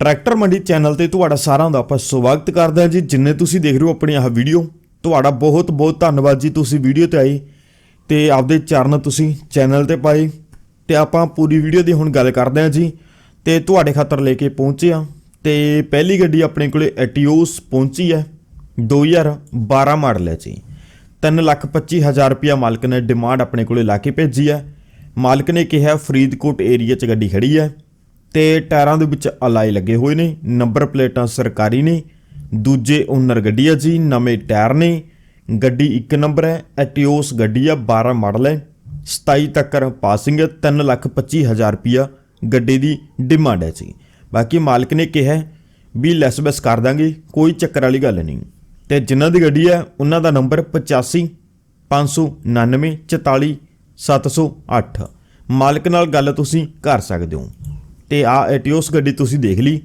Tractor ਮੰਡੀ channel ਤੇ ਤੁਹਾਡਾ ਸਾਰਿਆਂ ਦਾ ਆਪਾਂ ਸਵਾਗਤ ਕਰਦੇ ਹਾਂ ਜੀ। ਜਿੰਨੇ ਤੁਸੀਂ ਦੇਖ ਰਹੇ ਹੋ ਆਪਣੀ ਆਹ ਵੀਡੀਓ, ਤੁਹਾਡਾ ਬਹੁਤ ਬਹੁਤ ਧੰਨਵਾਦ ਜੀ ਤੁਸੀਂ ਵੀਡੀਓ ਤੇ ਆਏ ਤੇ ਆਪਦੇ ਚਰਨ ਤੁਸੀਂ ਚੈਨਲ ਤੇ ਪਾਏ ਤੇ ਆਪਾਂ ਪੂਰੀ ਵੀਡੀਓ ਦੀ ਹੁਣ ਗੱਲ ਕਰਦੇ ਹਾਂ ਜੀ। ਤੇ ਤੁਹਾਡੇ ਖਾਤਰ ਲੈ ਕੇ ਪਹੁੰਚੇ ਆ ਤੇ ਪਹਿਲੀ ਗੱਡੀ ਆਪਣੇ ਕੋਲੇ ਐਟੀਓਸ ਪਹੁੰਚੀ ਹੈ 2012 ਮਾਡਲ ਹੈ ਜੀ। 325000 ਰੁਪਿਆ ਮਾਲਕ ਨੇ ਡਿਮਾਂਡ ਆਪਣੇ ਕੋਲੇ ਲਾ ਕੇ ਭੇਜੀ ਹੈ। ਮਾਲਕ ਨੇ ਕਿਹਾ ਫਰੀਦਕੋਟ ਏਰੀਆ 'ਚ ਗੱਡੀ ਖੜੀ ਹੈ। ਤੇ ਟਾਇਰਾਂ ਦੇ ਵਿੱਚ ਅਲਾਈ ਲੱਗੇ ਹੋਏ ਨੇ, ਨੰਬਰ ਪਲੇਟਾਂ ਸਰਕਾਰੀ ਨੇ, ਦੂਜੇ ਓਨਰ ਗੱਡੀ ਹੈ ਜੀ, ਨਵੇਂ ਟਾਇਰ ਨੇ, ਗੱਡੀ ਇੱਕ ਨੰਬਰ ਹੈ, ਐਟਿਓਸ ਗੱਡੀ ਆ 12 ਮਾਡਲ ਹੈ 27 ਤੱਕ ਪਾਸਿੰਗ ਹੈ 325000 ਰੁਪਿਆ ਗੱਡੀ ਦੀ ਡਿਮਾਂਡ ਹੈ ਜੀ। ਬਾਕੀ ਮਾਲਕ ਨੇ ਕਿਹਾ ਵੀ ਲੈਸ ਬੈਸ ਕਰ ਦਾਂਗੇ, ਕੋਈ ਚੱਕਰ ਵਾਲੀ ਗੱਲ ਨਹੀਂ। ਤੇ ਜਿਨ੍ਹਾਂ ਦੀ ਗੱਡੀ ਹੈ, ਉਹਨਾਂ ਦਾ ਨੰਬਰ 85 599 44 708 ਮਾਲਕ ਨਾਲ ਗੱਲ ਤੁਸੀਂ ਕਰ ਸਕਦੇ ਹੋ। ਤੇ ਆ ਐਟੀਓਸ ਗੱਡੀ ਤੁਸੀਂ ਦੇਖ ਲਈ।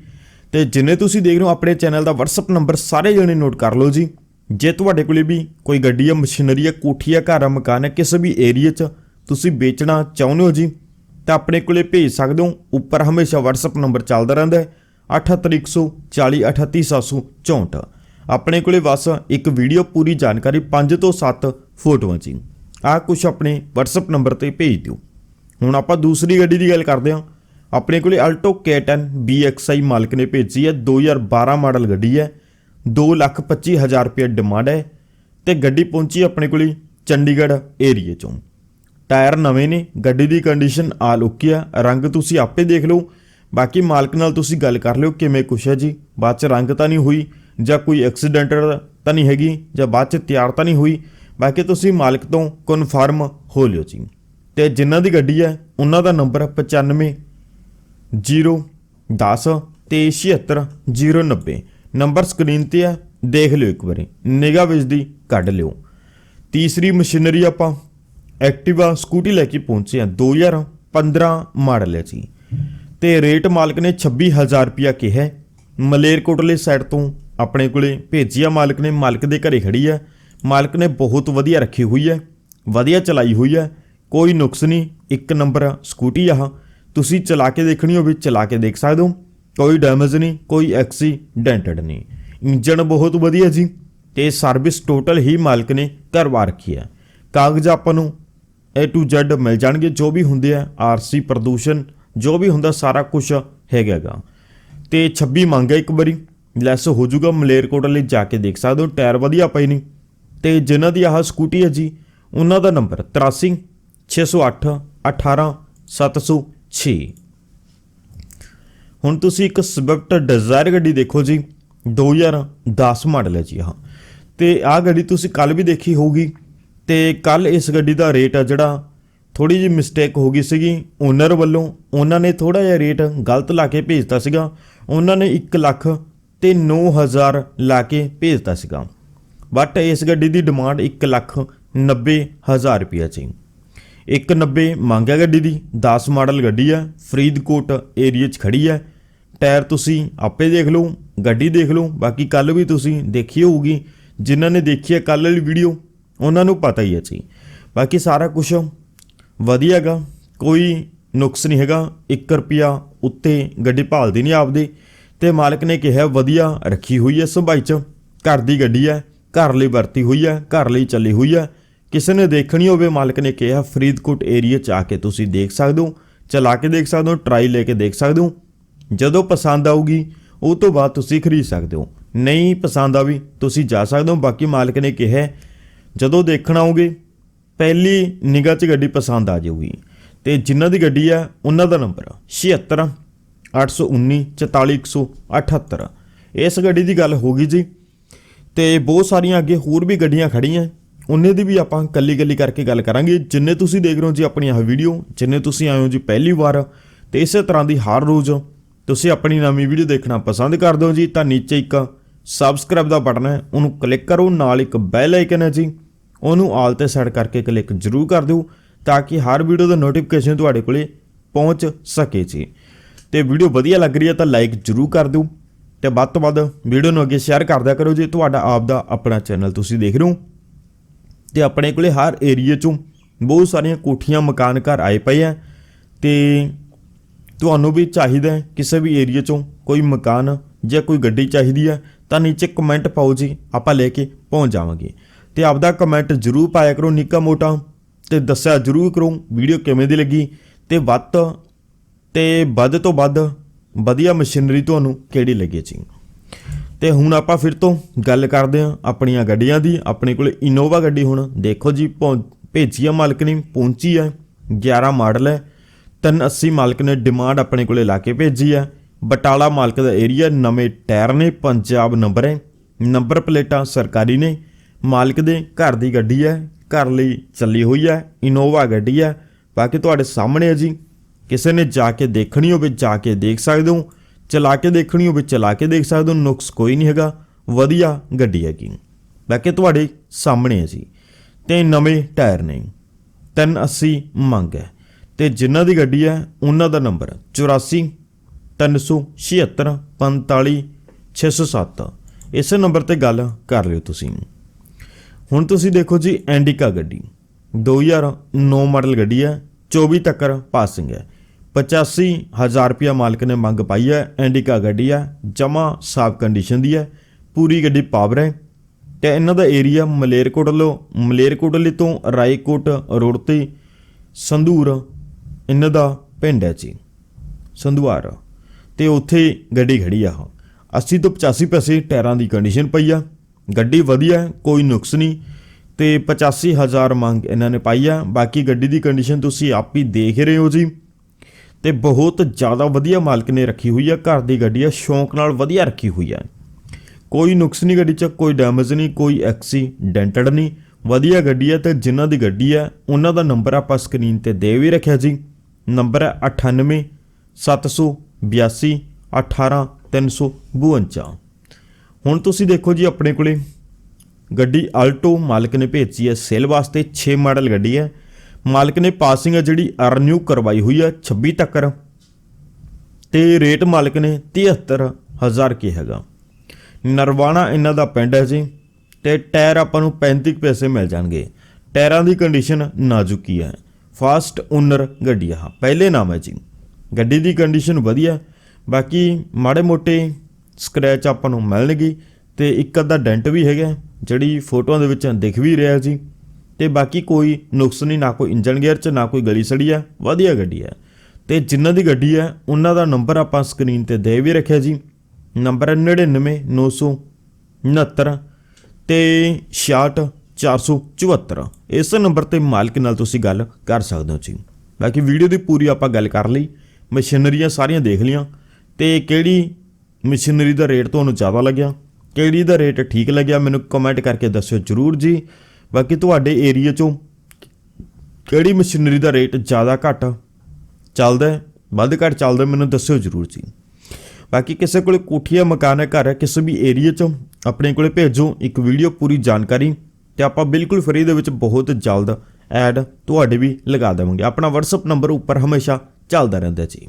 ਤੇ ਜਿੰਨੇ ਤੁਸੀਂ ਦੇਖ ਰਹੇ ਹੋ, ਆਪਣੇ ਚੈਨਲ ਦਾ WhatsApp ਨੰਬਰ ਸਾਰੇ ਜਣੇ ਨੋਟ ਕਰ ਲਓ ਜੀ। ਜੇ ਤੁਹਾਡੇ ਕੋਲੇ ਵੀ ਕੋਈ ਗੱਡੀ ਆ ਮਸ਼ੀਨਰੀ ਆ ਕੋਠੀ ਆ ਘਰ ਆ ਮਕਾਨ ਹੈ ਕਿਸੇ ਵੀ ਏਰੀਆ 'ਚ ਤੁਸੀਂ ਵੇਚਣਾ ਚਾਹੁੰਦੇ ਹੋ ਜੀ, ਤਾਂ ਆਪਣੇ ਕੋਲੇ ਭੇਜ ਸਕਦੇ ਹੋ। ਉੱਪਰ ਹਮੇਸ਼ਾ WhatsApp ਨੰਬਰ ਚੱਲਦਾ ਰਹਿੰਦਾ ਹੈ 78140 38764 ਆਪਣੇ ਕੋਲੇ ਬਸ ਇੱਕ ਵੀਡੀਓ ਪੂਰੀ ਜਾਣਕਾਰੀ 5 ਤੋਂ 7 ਫੋਟੋਆਂ ਜੀ। ਆ ਕੁਝ ਆਪਣੇ WhatsApp ਨੰਬਰ ਤੇ ਭੇਜ ਦਿਓ। ਹੁਣ ਆਪਾਂ ਦੂਸਰੀ ਗੱਡੀ ਦੀ ਗੱਲ ਕਰਦੇ ਹਾਂ। ਆਪਣੇ ਕੋਲੇ ਅਲਟੋ K10 BXI ਮਾਲਕ ਨੇ ਭੇਜੀ ਹੈ। 2012 ਮਾਡਲ ਗੱਡੀ ਹੈ। 225000 ਰੁਪਏ ਡਿਮਾਂਡ ਹੈ ਤੇ ਗੱਡੀ ਪਹੁੰਚੀ ਆਪਣੇ ਕੋਲੇ ਚੰਡੀਗੜ੍ਹ ਏਰੀਏ ਚੋਂ। ਟਾਇਰ ਨਵੇਂ ਨੇ, ਗੱਡੀ ਦੀ ਕੰਡੀਸ਼ਨ ਆਲ ਓਕੇ ਆ। ਰੰਗ ਤੁਸੀਂ ਆਪੇ ਦੇਖ ਲਓ। ਬਾਕੀ ਮਾਲਕ ਨਾਲ ਤੁਸੀਂ ਗੱਲ ਕਰ ਲਿਓ, ਕਿਵੇਂ ਕੁਛ ਹੈ ਜੀ? ਬਾਅਦ ਚ ਰੰਗ ਤਾਂ ਨਹੀਂ ਹੋਈ, ਜਾਂ ਕੋਈ ਐਕਸੀਡੈਂਟ ਤਾਂ ਨਹੀਂ ਹੈਗੀ, ਜਾਂ ਬਾਅਦ ਚ ਤਿਆਰ ਤਾਂ ਨਹੀਂ ਹੋਈ। ਬਾਕੀ ਤੁਸੀਂ ਮਾਲਕ ਤੋਂ ਕਨਫਰਮ ਹੋ ਲਿਓ ਜੀ। ਤੇ ਜਿਨ੍ਹਾਂ ਦੀ ਗੱਡੀ ਹੈ, ਉਹਨਾਂ ਦਾ ਨੰਬਰ 95 0 10 ਤੇ 76 090 ਨੰਬਰ ਸਕਰੀਨ ਤੇ ਹੈ ਦੇਖ ਲਿਓ ਇੱਕ ਵਾਰੀ। ਨਿਗਾਹ ਵਿੱਚ ਦੀ ਕੱਢ ਲਿਓ। ਤੀਸਰੀ ਮਸ਼ੀਨਰੀ ਆਪਾਂ ਐਕਟਿਵਾ ਸਕੂਟੀ ਲੈ ਕੇ ਪਹੁੰਚੇ ਆ 2015 ਮਾਡਲ ਹੈ ਜੀ। ਤੇ ਰੇਟ ਮਾਲਕ ਨੇ 26000 ਰੁਪਿਆ ਕਿਹਾ ਮਲੇਰਕੋਟਲੇ ਸਾਈਡ ਤੋਂ ਆਪਣੇ ਕੋਲੇ ਭੇਜਿਆ ਮਾਲਕ ਨੇ, ਮਾਲਕ ਦੇ ਘਰੇ ਖੜੀ ਹੈ ਮਾਲਕ ਨੇ ਬਹੁਤ ਵਧੀਆ ਰੱਖੀ ਹੋਈ ਹੈ, ਵਧੀਆ ਚਲਾਈ ਹੋਈ ਹੈ। ਕੋਈ ਨੁਕਸ ਨਹੀਂ, ਇੱਕ ਨੰਬਰ ਸਕੂਟੀ ਆਹ। ਤੁਸੀਂ ਚਲਾ ਕੇ ਦੇਖਣੀ ਹੋਵੇ, ਚਲਾ ਕੇ ਦੇਖ ਸਕਦੇ ਹੋ। ਕੋਈ ਡੈਮੇਜ ਨਹੀਂ, ਕੋਈ ਐਕਸੀਡੈਂਟਡ ਨਹੀਂ। ਇੰਜਨ ਬਹੁਤ ਵਧੀਆ ਜੀ ਤੇ ਸਰਵਿਸ ਟੋਟਲ ਹੀ ਮਾਲਕ ਨੇ ਕਰਵਾ ਰੱਖੀ ਹੈ। ਕਾਗਜ਼ ਆਪਾਂ ਨੂੰ A to Z ਮਿਲ ਜਾਣਗੇ, ਜੋ ਵੀ ਹੁੰਦੇ ਆ ਆਰਸੀ ਪ੍ਰਦੂਸ਼ਣ, ਜੋ ਵੀ ਹੁੰਦਾ ਸਾਰਾ ਕੁਝ ਹੈਗਾਗਾ ਤੇ 26 ਹੈ ਇੱਕ ਵਾਰੀ ਲੈਸ ਹੋ ਜਾਊਗਾ, ਮਲੇਰਕੋਟਲੇ ਜਾ ਕੇ ਦੇਖ ਸਕਦੇ ਹੋ, ਟਾਇਰ ਵਧੀਆ ਪਏ ਨੇ। ਤੇ ਜਿਨ੍ਹਾਂ ਦੀ ਆਹ ਸਕੂਟੀ ਹੈ ਜੀ, ਉਹਨਾਂ ਦਾ ਨੰਬਰ 83 608 18 706 ਹੁਣ ਤੁਸੀਂ ਇੱਕ ਸਵਿਫਟ ਡਿਜ਼ਾਇਰ ਗੱਡੀ ਦੇਖੋ ਜੀ 2010 ਮਾਡਲ ਹੈ ਜੀ ਹਾਂ ਤੇ ਆਹ ਗੱਡੀ ਤੁਸੀਂ ਕੱਲ ਵੀ ਦੇਖੀ ਹੋਊਗੀ, ਤੇ ਕੱਲ ਇਸ ਗੱਡੀ ਦਾ ਰੇਟ ਆ ਜਿਹੜਾ ਥੋੜੀ ਜਿਹੀ ਮਿਸਟੇਕ ਹੋ ਗਈ ਸੀਗੀ। ਓਨਰ ਵੱਲੋਂ ਉਹਨਾਂ ਨੇ ਥੋੜਾ ਜਿਹਾ ਰੇਟ ਗਲਤ ਲਾ ਕੇ ਭੇਜਤਾ ਸੀਗਾ। ਉਹਨਾਂ ਨੇ 1 ਲੱਖ ਤੇ 9000 ਲਾ ਕੇ ਭੇਜਤਾ ਸੀਗਾ। ਬਟ ਇਸ ਗੱਡੀ ਦੀ ਡਿਮਾਂਡ 1 ਲੱਖ 90000 ਰੁਪਏ ਸੀ। 190 ਹੈ ਗੱਡੀ ਦੀ 10 ਮਾਡਲ ਗੱਡੀ ਹੈ, ਫਰੀਦਕੋਟ ਏਰੀਆ 'ਚ ਖੜੀ ਹੈ। ਟਾਇਰ ਤੁਸੀਂ ਆਪੇ ਦੇਖ ਲਓ, ਗੱਡੀ ਦੇਖ ਲਓ, ਬਾਕੀ ਕੱਲ ਵੀ ਤੁਸੀਂ ਦੇਖੀ ਹੋਊਗੀ। ਜਿਨ੍ਹਾਂ ਨੇ ਦੇਖੀ ਹੈ ਕੱਲ ਵਾਲੀ ਵੀਡੀਓ, ਉਹਨਾਂ ਨੂੰ ਪਤਾ ਹੀ ਹੈ ਜੀ। ਬਾਕੀ ਸਾਰਾ ਕੁਝ ਵਧੀਆ ਹੈਗਾ, ਕੋਈ ਨੁਕਸ ਨਹੀਂ ਹੈਗਾ 1 ਰੁਪਿਆ ਉੱਤੇ ਗੱਡੀ ਭਾਲਦੀ ਨਹੀਂ ਆਪਦੇ। ਤੇ ਮਾਲਕ ਨੇ ਕਿਹਾ ਵਧੀਆ ਰੱਖੀ ਹੋਈ ਹੈ ਸੰਭਾਈ ਚ, ਘਰ ਦੀ ਗੱਡੀ ਹੈ, ਘਰ ਲਈ ਵਰਤੀ ਹੋਈ ਹੈ, ਘਰ ਲਈ ਚੱਲੀ ਹੋਈ ਹੈ। ਕਿਸੇ ਨੇ ਦੇਖਣੀ ਹੋਵੇ, ਮਾਲਕ ਨੇ ਕਿਹਾ, ਫਰੀਦਕੋਟ ਏਰੀਆ ਚ ਆ ਕੇ ਤੁਸੀਂ ਦੇਖ ਸਕਦੇ ਹੋ, ਚਲਾ ਕੇ ਦੇਖ ਸਕਦੇ ਹੋ ਟਰਾਈ ਲੈ ਕੇ ਦੇਖ ਸਕਦੇ ਹੋ। ਜਦੋਂ ਪਸੰਦ ਆਊਗੀ, ਉਹ ਤੋਂ ਬਾਅਦ ਤੁਸੀਂ ਖਰੀਦ ਸਕਦੇ ਹੋ। ਨਹੀਂ ਪਸੰਦ ਆਵੀ ਤੁਸੀਂ ਜਾ ਸਕਦੇ ਹੋ। ਬਾਕੀ ਮਾਲਕ ਨੇ ਕਿਹਾ, ਜਦੋਂ ਦੇਖਣ ਆਓਗੇ, ਪਹਿਲੀ ਨਿਗਾਹ 'ਚ ਗੱਡੀ ਪਸੰਦ ਆ ਜਾਊਗੀ। ਤੇ ਜਿਨ੍ਹਾਂ ਦੀ ਗੱਡੀ ਆ, ਉਹਨਾਂ ਦਾ ਨੰਬਰ 76 819 44178 ਇਸ ਗੱਡੀ ਦੀ ਗੱਲ ਹੋ ਗਈ ਜੀ। ਤੇ ਬਹੁਤ ਸਾਰੀਆਂ ਅੱਗੇ ਹੋਰ ਵੀ ਗੱਡੀਆਂ ਖੜੀਆਂ ਉਹਨੇ ਦੀ ਵੀ ਆਪਾਂ ਕੱਲੀ ਕੱਲੀ ਕਰਕੇ ਗੱਲ ਕਰਾਂਗੇ। ਜਿੰਨੇ ਤੁਸੀਂ ਦੇਖ ਰਹੇ ਹੋ ਜੀ ਆਪਣੀ ਆਹ ਵੀਡੀਓ ਜਿੰਨੇ ਤੁਸੀਂ ਆਏ ਹੋ ਜੀ ਪਹਿਲੀ ਵਾਰ, ਤੇ ਇਸੇ ਤਰ੍ਹਾਂ ਦੀ ਹਰ ਰੋਜ਼ ਤੁਸੀਂ ਆਪਣੀ ਨਵੀਂ ਵੀਡੀਓ ਦੇਖਣਾ ਪਸੰਦ ਕਰਦੇ ਹੋ ਜੀ, ਤਾਂ ਨੀਚੇ ਇੱਕ ਸਬਸਕ੍ਰਾਈਬ ਦਾ ਬਟਨ ਹੈ, ਉਹਨੂੰ ਕਲਿੱਕ ਕਰੋ, ਨਾਲ ਇੱਕ ਬੈਲ ਆਈਕਨ ਹੈ ਜੀ, ਉਹਨੂੰ ਆਲ ਤੇ ਸੈੱਟ ਕਰਕੇ ਕਲਿੱਕ ਜ਼ਰੂਰ ਕਰ ਦਿਓ, ਤਾਂ ਕਿ ਹਰ ਵੀਡੀਓ ਦਾ ਨੋਟੀਫਿਕੇਸ਼ਨ ਤੁਹਾਡੇ ਕੋਲੇ ਪਹੁੰਚ ਸਕੇ ਜੀ। ਤੇ ਵੀਡੀਓ ਵਧੀਆ ਲੱਗ ਰਹੀ ਹੈ ਤਾਂ ਲਾਈਕ ਜ਼ਰੂਰ ਕਰ ਦਿਓ, ਤੇ ਵੱਧ ਤੋਂ ਵੱਧ ਵੀਡੀਓ ਨੂੰ ਅੱਗੇ ਸ਼ੇਅਰ ਕਰਦਿਆ ਕਰੋ ਜੇ, ਤੁਹਾਡਾ ਆਪ ਦਾ ਆਪਣਾ ਚੈਨਲ ਤੁਸੀਂ ਦੇਖ ਰਹੇ ਹੋ। ਤੇ ਆਪਣੇ ਕੋਲੇ ਹਰ ਏਰੀਆ ਚੋਂ ਬਹੁਤ ਸਾਰੀਆਂ ਕੋਠੀਆਂ, ਮਕਾਨ ਘਰ ਆਏ ਪਏ ਆ ਤੇ ਤੁਹਾਨੂੰ ਵੀ ਚਾਹੀਦਾ ਕਿਸੇ ਵੀ ਏਰੀਆ ਚੋਂ ਕੋਈ ਮਕਾਨ ਜਾਂ ਕੋਈ ਗੱਡੀ ਚਾਹੀਦੀ ਹੈ ਤਾਂ ਨੀਚੇ ਕਮੈਂਟ ਪਾਓ ਜੀ, ਆਪਾਂ ਲੈ ਕੇ ਪਹੁੰਚ ਜਾਵਾਂਗੇ। ਤੇ ਆਪਦਾ ਕਮੈਂਟ ਜ਼ਰੂਰ ਪਾਇਆ ਕਰੋ ਨਿੱਕਾ ਮੋਟਾ ਤੇ ਦੱਸਿਆ ਜ਼ਰੂਰ ਕਰੋ ਵੀਡੀਓ ਕਿਵੇਂ ਦੀ ਲੱਗੀ ਤੇ ਵੱਧ ਤੇ ਵੱਧ ਤੋਂ ਵੱਧ ਵਧੀਆ ਮਸ਼ੀਨਰੀ ਤੁਹਾਨੂੰ ਕਿਹੜੀ ਲੱਗੀ ਜੀ। ਤੇ ਹੁਣ ਆਪਾਂ ਫਿਰ ਤੋਂ ਗੱਲ ਕਰਦੇ ਹਾਂ ਆਪਣੀਆਂ ਗੱਡੀਆਂ ਦੀ। ਆਪਣੇ ਕੋਲ ਇਨੋਵਾ ਗੱਡੀ ਹੁਣ। ਦੇਖੋ ਜੀ, ਪਹੁੰ- ਭੇਜੀ ਆ ਮਾਲਕ ਨੇ, ਪਹੁੰਚੀ ਹੈ 11 ਮਾਡਲ ਹੈ। 380 ਮਾਲਕ ਨੇ ਡਿਮਾਂਡ ਆਪਣੇ ਕੋਲੇ ਲਾ ਕੇ ਭੇਜੀ ਹੈ ਬਟਾਲਾ ਮਾਲਕ ਦਾ ਏਰੀਆ ਨਵੇਂ ਟਾਇਰ ਨੇ, ਪੰਜਾਬ ਨੰਬਰ ਹੈ। ਨੰਬਰ ਪਲੇਟਾਂ ਸਰਕਾਰੀ ਨੇ। ਮਾਲਕ ਦੇ ਘਰ ਦੀ ਗੱਡੀ ਹੈ। ਘਰ ਲਈ ਚੱਲੀ ਹੋਈ ਹੈ। ਇਨੋਵਾ ਗੱਡੀ ਹੈ। ਬਾਕੀ ਤੁਹਾਡੇ ਸਾਹਮਣੇ ਹੈ ਜੀ। ਕਿਸੇ ਨੇ ਜਾ ਕੇ ਦੇਖਣੀ ਹੋਵੇ, ਜਾ ਕੇ ਦੇਖ ਸਕਦੇ ਹੋ। ਚਲਾ ਕੇ ਦੇਖਣੀ ਹੋਵੇ, ਚਲਾ ਕੇ ਦੇਖ ਸਕਦੇ ਹੋ, ਨੁਕਸ ਕੋਈ ਨਹੀਂ ਹੈਗਾ। ਵਧੀਆ ਗੱਡੀ ਹੈਗੀ। ਬਾਕੀ ਤੁਹਾਡੇ ਸਾਹਮਣੇ ਅਸੀਂ ਜੀ। ਤੇ ਨਵੇਂ ਟਾਇਰ ਨੇ। 380 ਮੰਗ ਹੈ। ਤੇ ਜਿਨ੍ਹਾਂ ਦੀ ਗੱਡੀ ਹੈ, ਉਹਨਾਂ ਦਾ ਨੰਬਰ 84 376 45 607 ਇਸੇ ਨੰਬਰ ਤੇ ਗੱਲ ਕਰ ਲਿਓ ਤੁਸੀਂ। ਹੁਣ ਤੁਸੀਂ ਦੇਖੋ ਜੀ, ਐਂਡਿਕਾ ਗੱਡੀ। 2009 ਮਾਡਲ ਗੱਡੀ ਹੈ 24 ਤੱਕ ਪਾਸਿੰਗ ਹੈ। 85000 ਰੁਪਇਆ ਮਾਲਕ ਨੇ ਮੰਗ ਪਾਈ ਹੈ। ਐਂਡਿਕਾ ਗੱਡੀ ਆ ਜਮਾ ਸਾਫ਼ ਕੰਡੀਸ਼ਨ ਦੀ ਹੈ। ਪੂਰੀ ਗੱਡੀ ਪਾਵਰ ਹੈ। ਤੇ ਇਹਨਾਂ ਦਾ ਏਰੀਆ ਮਲੇਰਕੋਟਲੋ ਮਲੇਰਕੋਟਲੇ ਤੋਂ ਰਾਏਕੋਟ ਰੋਡ ਤੇ ਸੰਧੂਰ ਇਹਨਾਂ ਦਾ ਪਿੰਡ ਹੈ ਜੀ, ਸੰਧੂਆਰ। ਤੇ ਉੱਥੇ ਗੱਡੀ ਖੜੀ ਆ ਉਹ 80 ਤੋਂ 85 ਪੈਸੇ ਟਾਇਰਾਂ ਦੀ ਕੰਡੀਸ਼ਨ ਪਈ ਆ। ਗੱਡੀ ਵਧੀਆ ਕੋਈ ਨੁਕਸ ਨਹੀਂ। ਤੇ 85000 ਮੰਗ ਇਹਨਾਂ ਨੇ ਪਾਈ ਆ। ਬਾਕੀ ਗੱਡੀ ਦੀ ਕੰਡੀਸ਼ਨ ਤੁਸੀਂ ਆਪ ਹੀ ਦੇਖ ਰਹੇ ਹੋ ਜੀ। ਤੇ ਬਹੁਤ ਜ਼ਿਆਦਾ ਵਧੀਆ ਮਾਲਕ ਨੇ ਰੱਖੀ ਹੋਈ ਆ। ਘਰ ਦੀ ਗੱਡੀ ਆ, ਸ਼ੌਂਕ ਨਾਲ ਵਧੀਆ ਰੱਖੀ ਹੋਈ ਆ। ਕੋਈ ਨੁਕਸ ਨਹੀਂ ਗੱਡੀ 'ਚ, ਕੋਈ ਡੈਮੇਜ ਨਹੀਂ, ਕੋਈ ਐਕਸੀਡੈਂਟਡ ਨਹੀਂ। ਵਧੀਆ ਗੱਡੀ ਹੈ ਤੇ ਜਿਨ੍ਹਾਂ ਦੀ ਗੱਡੀ ਹੈ ਉਹਨਾਂ ਦਾ ਨੰਬਰ ਆਪਾਂ ਸਕਰੀਨ ਤੇ ਦੇ ਵੀ ਰੱਖਿਆ ਜੀ। ਨੰਬਰ ਹੈ 98 782 18 352 ਹੁਣ ਤੁਸੀਂ ਦੇਖੋ ਜੀ ਆਪਣੇ ਕੋਲੇ ਗੱਡੀ ਆਲਟੋ ਮਾਲਕ ਨੇ ਭੇਜੀ ਹੈ ਸੇਲ ਵਾਸਤੇ 6 ਮਾਡਲ ਗੱਡੀ ਹੈ ਮਾਲਕ ਨੇ ਪਾਸਿੰਗ ਹੈ ਜਿਹੜੀ ਅਰਨਿਊ ਕਰਵਾਈ ਹੋਈ ਹੈ 26 ਤੱਕ ਤੇ ਰੇਟ ਮਾਲਕ ਨੇ 73000 ਕੀ ਹੈਗਾ। ਨਰਵਾਣਾ ਇਹਨਾਂ ਦਾ ਪਿੰਡ ਹੈ ਜੀ, ਤੇ ਟਾਇਰ ਆਪਾਂ ਨੂੰ 35 ਕੁ ਪੈਸੇ ਮਿਲ ਜਾਣਗੇ। ਟਾਇਰਾਂ ਦੀ ਕੰਡੀਸ਼ਨ ਨਾਜ਼ੁਕੀ ਹੈ। ਫਾਸਟ ਓਨਰ ਗੱਡੀ ਆ। ਪਹਿਲੇ ਨਾਮ ਹੈ ਜੀ। ਗੱਡੀ ਦੀ ਕੰਡੀਸ਼ਨ ਵਧੀਆ। ਬਾਕੀ ਮਾੜੇ ਮੋਟੇ ਸਕ੍ਰੈਚ ਆਪਾਂ ਨੂੰ ਮਿਲਣਗੇ। ਤੇ ਇੱਕ ਅੱਧਾ ਡੈਂਟ ਵੀ ਹੈਗਾ, ਜਿਹੜੀ ਫੋਟੋਆਂ ਦੇ ਵਿੱਚ ਦਿਖ ਵੀ ਰਿਹਾ ਜੀ। ਤੇ ਬਾਕੀ ਕੋਈ ਨੁਕਸ ਨਹੀਂ, ਨਾ ਕੋਈ ਇੰਜਨ ਗੇਅਰ 'ਚ, ਨਾ ਕੋਈ ਗਲੀ ਸੜੀ ਹੈ ਵਧੀਆ ਗੱਡੀ ਹੈ ਤੇ ਜਿਨ੍ਹਾਂ ਦੀ ਗੱਡੀ ਹੈ ਉਹਨਾਂ ਦਾ ਨੰਬਰ ਆਪਾਂ ਸਕਰੀਨ ਤੇ ਦੇ ਵੀ ਰੱਖਿਆ ਜੀ। ਨੰਬਰ ਹੈ 99 969 ਤੇ 66 474 ਇਸ ਨੰਬਰ ਤੇ ਮਾਲਕ ਨਾਲ ਤੁਸੀਂ ਗੱਲ ਕਰ ਸਕਦੇ ਹੋ ਜੀ। ਬਾਕੀ ਵੀਡੀਓ ਦੀ ਪੂਰੀ ਆਪਾਂ ਗੱਲ ਕਰ ਲਈ, ਮਸ਼ੀਨਰੀਆਂ ਸਾਰੀਆਂ ਦੇਖ ਲੀਆਂ ਤੇ ਕਿਹੜੀ ਮਸ਼ੀਨਰੀ ਦਾ ਰੇਟ ਤੁਹਾਨੂੰ ਜ਼ਿਆਦਾ ਲੱਗਿਆ, ਕਿਹੜੀ ਦਾ ਰੇਟ ਠੀਕ ਲੱਗਿਆ, ਮੈਨੂੰ ਕਮੈਂਟ ਕਰਕੇ ਦੱਸਿਓ ਜਰੂਰ ਜੀ। ਬਾਕੀ ਤੁਹਾਡੇ ਏਰੀਆ 'ਚੋਂ ਕਿਹੜੀ ਮਸ਼ੀਨਰੀ ਦਾ ਰੇਟ ਜ਼ਿਆਦਾ ਘੱਟ ਚੱਲਦਾ ਵੱਧ ਘੱਟ ਚੱਲਦਾ ਮੈਨੂੰ ਦੱਸਿਓ ਜਰੂਰ ਜੀ। ਬਾਕੀ ਕਿਸੇ ਕੋਲੇ ਕੋਠੀਆ, ਮਕਾਨ ਹੈ, ਘਰ ਹੈ, ਕਿਸੇ ਵੀ ਏਰੀਆ 'ਚੋਂ ਆਪਣੇ ਕੋਲੇ ਭੇਜੋ, ਇੱਕ ਵੀਡੀਓ ਪੂਰੀ ਜਾਣਕਾਰੀ ਤੇ ਆਪਾਂ ਬਿਲਕੁਲ ਫ੍ਰੀ ਦੇ ਵਿੱਚ ਬਹੁਤ ਜਲਦ ਐਡ ਤੁਹਾਡੇ ਵੀ ਲਗਾ ਦੇਵਾਂਗੇ। ਆਪਣਾ WhatsApp ਨੰਬਰ ਉੱਪਰ ਹਮੇਸ਼ਾ ਚੱਲਦਾ ਰਹਿੰਦਾ ਜੀ।